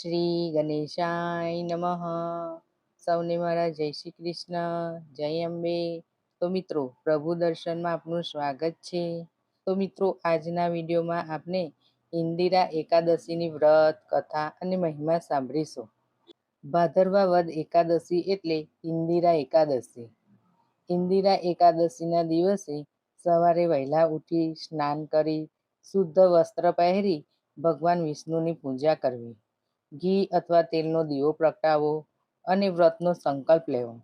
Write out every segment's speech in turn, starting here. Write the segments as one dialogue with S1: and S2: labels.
S1: શ્રી ગણેશાય નમઃ. સૌને મારા જય શ્રી કૃષ્ણ, જય અંબે. તો મિત્રો, પ્રભુ દર્શનમાં આપનું સ્વાગત છે. તો મિત્રો, આજના વિડીયોમાં આપણે ઇન્દિરા એકાદશીની વ્રત, કથા અને મહિમા સાંભળીશું. ભાદરવા વદ એકાદશી એટલે ઇન્દિરા એકાદશી. ઇન્દિરા એકાદશીના દિવસે સવારે વહેલા ઉઠી સ્નાન કરી, શુદ્ધ વસ્ત્ર પહેરી ભગવાન વિષ્ણુની પૂજા કરવી. ઘી અથવા તેલનો દીવો પ્રગટાવો અને વ્રતનો સંકલ્પ લેવો.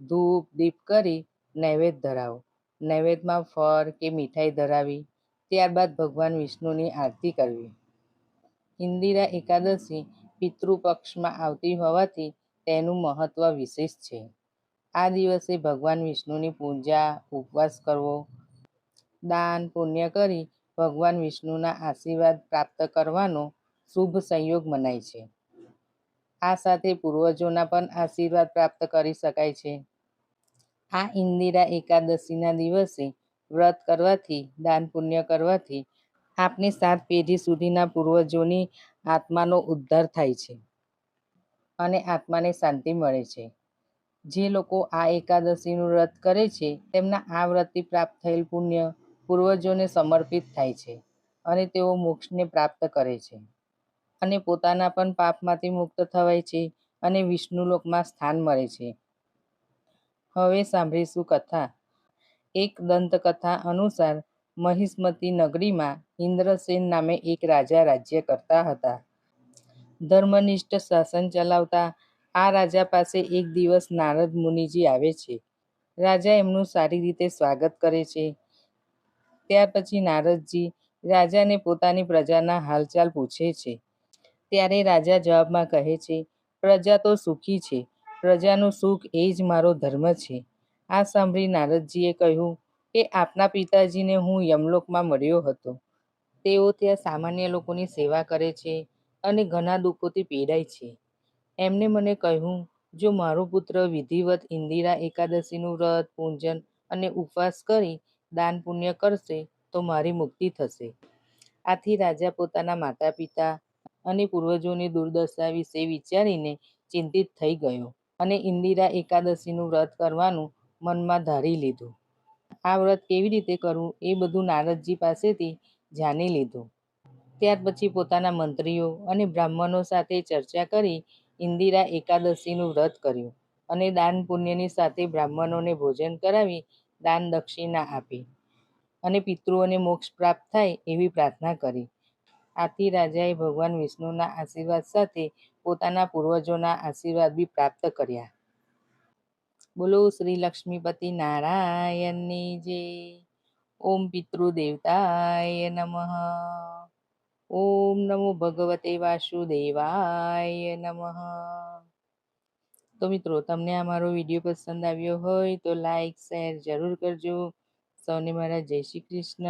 S1: ધૂપ, દીપ કરી નૈવેદ્ય ધરાવો. નૈવેદ્યમાં ફળ કે મીઠાઈ ધરાવી, ત્યારબાદ ભગવાન વિષ્ણુની આરતી કરવી. ઇન્દિરા એકાદશી પિતૃપક્ષમાં આવતી હોવાથી તેનું મહત્વ વિશેષ છે. આ દિવસે ભગવાન વિષ્ણુની પૂજા, ઉપવાસ કરવો, દાન, પુણ્ય કરી ભગવાન વિષ્ણુના આશીર્વાદ પ્રાપ્ત કરવાનો શુભ સંયોગ મનાય છે. આ સાથે પૂર્વજોના પણ આશીર્વાદ પ્રાપ્ત કરી શકાય છે. આ ઇન્દિરા એકાદશીના દિવસે વ્રત કરવાથી, દાન પુણ્ય કરવાથી આપની સાત પેઢી સુધીના પૂર્વજોની આત્માનો ઉદ્ધાર થાય છે અને આત્માને શાંતિ મળે છે. જે લોકો આ એકાદશીનું વ્રત કરે છે, તેમના આ વ્રતથી પ્રાપ્ત થયેલ પુણ્ય પૂર્વજોને સમર્પિત થાય છે અને તેઓ મોક્ષને પ્રાપ્ત કરે છે. અને પોતાના પણ પાપમાંથી મુક્ત થવાય છે અને વિષ્ણુલોકમાં સ્થાન મળે છે. હવે સાંભળીશું કથા. એક દંતકથા અનુસાર મહિષ્મતી નગરીમાં ઇન્દ્રસેન નામે એક રાજા રાજ્ય કરતા હતા. ધર્મનિષ્ઠ શાસન ચલાવતા આ રાજા પાસે એક દિવસ નારદ મુનિજી આવે છે. રાજા એમનું સારી રીતે સ્વાગત કરે છે. ત્યાર પછી નારદજી રાજાને પોતાની પ્રજાના હાલચાલ પૂછે છે. ત્યારે રાજા જવાબમાં કહે છે, પ્રજા તો સુખી છે. પ્રજાનું સુખ એ જ મારો ધર્મ છે. આ સાંભળી નારદજીએ કહ્યું કે, આપના પિતાજીને હું યમલોકમાં મળ્યો હતો. તેઓ ત્યાં સામાન્ય લોકોની સેવા કરે છે અને ઘણા દુઃખોથી પીડાય છે. એમને મને કહ્યું, જો મારો પુત્ર વિધિવત ઇન્દિરા એકાદશીનું વ્રત, પૂજન અને ઉપવાસ કરી દાન પુણ્ય કરશે, તો મારી મુક્તિ થશે. આથી રાજા પોતાના માતા પિતા અને પૂર્વજોની દુર્દશા વિશે વિચારીને ચિંતિત થઈ ગયો અને ઇન્દિરા એકાદશીનું વ્રત કરવાનું મનમાં ધારી લીધું. આ વ્રત કેવી રીતે કરવું એ બધું નારદજી પાસેથી જાણી લીધું. ત્યાર પછી પોતાના મંત્રીઓ અને બ્રાહ્મણો સાથે ચર્ચા કરી ઇન્દિરા એકાદશીનું વ્રત કર્યું અને દાન પુણ્યની સાથે બ્રાહ્મણોને ભોજન કરાવી દાન દક્ષિણા આપી અને પિતૃઓને મોક્ષ પ્રાપ્ત થાય એવી પ્રાર્થના કરી. આથી રાજાએ ભગવાન વિષ્ણુના આશીર્વાદ સાથે પોતાના પૂર્વજોના આશીર્વાદ બી પ્રાપ્ત કર્યા. બોલો શ્રી લક્ષ્મીપતિ નારાયણની જે. ઓમ પિતૃદેવતાય નમઃ. ઓમ નમો ભગવતે વાસુદેવાય નમઃ. તો મિત્રો, તમને આ મારો વીડિયો પસંદ આવ્યો હોય તો લાઈક, શેર જરૂર કરજો. સૌને મારા જય શ્રી કૃષ્ણ.